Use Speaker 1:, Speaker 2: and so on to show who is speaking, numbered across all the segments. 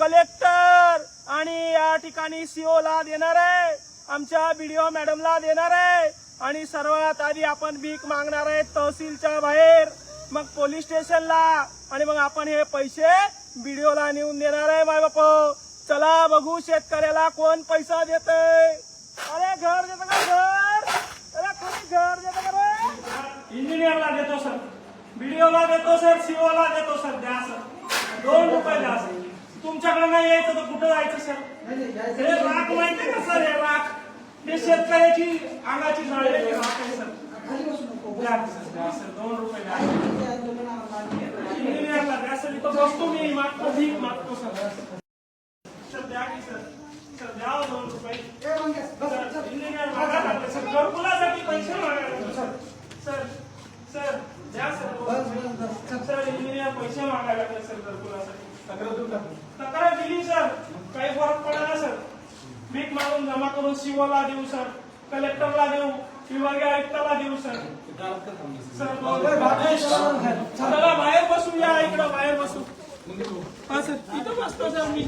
Speaker 1: Collector आणि या ठिकाणी सीओ ला देणार आहे. आमच्या बीडीओ मॅडमला देणार आहे. आणि सर्वात आधी आपण भीक मागणार आहे तहसीलच्या बाहेर. मग पोलीस स्टेशनला. आणि मग आपण हे पैसे बीडीओला नेऊन देणार आहे माय बाप चला बघू शेतकऱ्याला कोण पैसा देत अरे घर देतं का घर? अरे कोणी घर देतं का रे? इंजिनियरला देतो सर बीडीओला देतो सर सीओ ला देतो सर द्या सर दोन रुपये द्या सर तुमच्याकडे नाही यायचं तर कुठं जायचं सर? हे राख माहिती का सर हे राख हे शेतकऱ्याची अंगाची झाडलेली राख आहे सर. दोन रुपये बसतो मी मागतो भीक मागतो सर सर. द्या की सर. सर द्या हो दोन रुपये. सर, घरकुलासाठी पैसे मागायला लागले. सर. सर सर द्या सर इंजिनियर पैसे मागायला लागले सर घरकुलासाठी. तक्रार दिली सर काही फरक पडला सर भीक करून सीओला देऊ सर. कलेक्टरला देऊ विभागीय आयुक्ताला देऊ सर. चला बाहेर बसू या इकडं बाहेर बसू. हा सर इथं बसतो सर मी.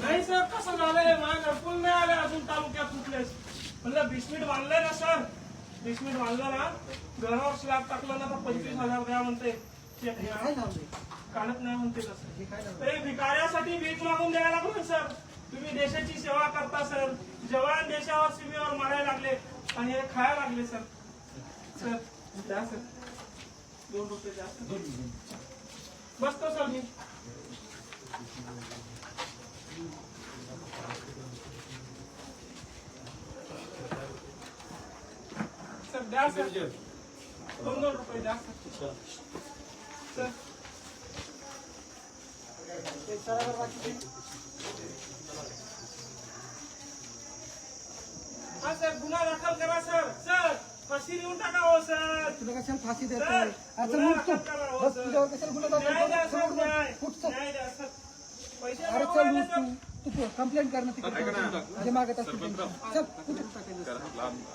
Speaker 1: नाही सर कसं झालंय माझ्या घरकुल नाही आले अजून तालुक्यात कुठलेच म्हणलं बिस्मिट बांधलंय ना सर. बिस्मिट बांधलं ना. घरावर स्लॅब टाकलं ना तर पंचवीस हजार द्या म्हणते. काढत नाही म्हणते तसं भिकाऱ्यासाठी भीक मागून द्यायला लागलो सर. तुम्ही देशाची सेवा करता सर. जवान देशावर सीमेवर मारायला लागले आणि हे खायला लागले सर. सर द्या सर. दोन रुपये द्या सर. बसतो सर मी. सर द्या सर. दोन दोन रुपये द्या सर. सर. हा सर करा सर सर फाशी देऊन टाका हो सर
Speaker 2: तुला कशाला फाशी
Speaker 1: सर,
Speaker 2: देतोय आता
Speaker 1: गुन्हा दाखल करा हो,
Speaker 2: बस
Speaker 1: सर.
Speaker 2: तुझ्यावर कशाला गुन्हा दाखल
Speaker 1: न्याय द्या
Speaker 2: करतो?
Speaker 1: सर
Speaker 2: चल,
Speaker 1: न्याय
Speaker 2: उठ, चल.
Speaker 1: न्याय द्या सर पैसे
Speaker 2: अरे चल उठ. तू तू कंप्लेंट कर ना. तिकडे मागत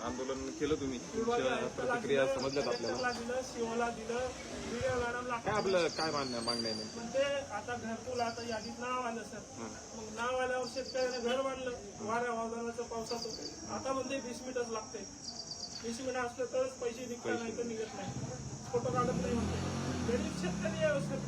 Speaker 3: आंदोलन केलं तुम्ही. प्रतिक्रिया समजल्यात आपल्याला.
Speaker 1: कलेक्टरला दिलं सीओला दिलं व्हिडिओ मॅडमला
Speaker 3: काय आपलं काय मागण्या मागण्या?
Speaker 1: म्हणजे आता घरकुल आता यादीत नाव आलं सर. मग नाव आल्यावर शेतकऱ्याने घर बांधलं. वाऱ्या वादळाचं पावसाचं. आता म्हणजे वीस मिनिटच लागते वीस मिनिट असलं तरच पैसे निघतात नाही तर निघत नाही. फोटो काढत नाही म्हणते. गरीब शेतकरी आहे सर.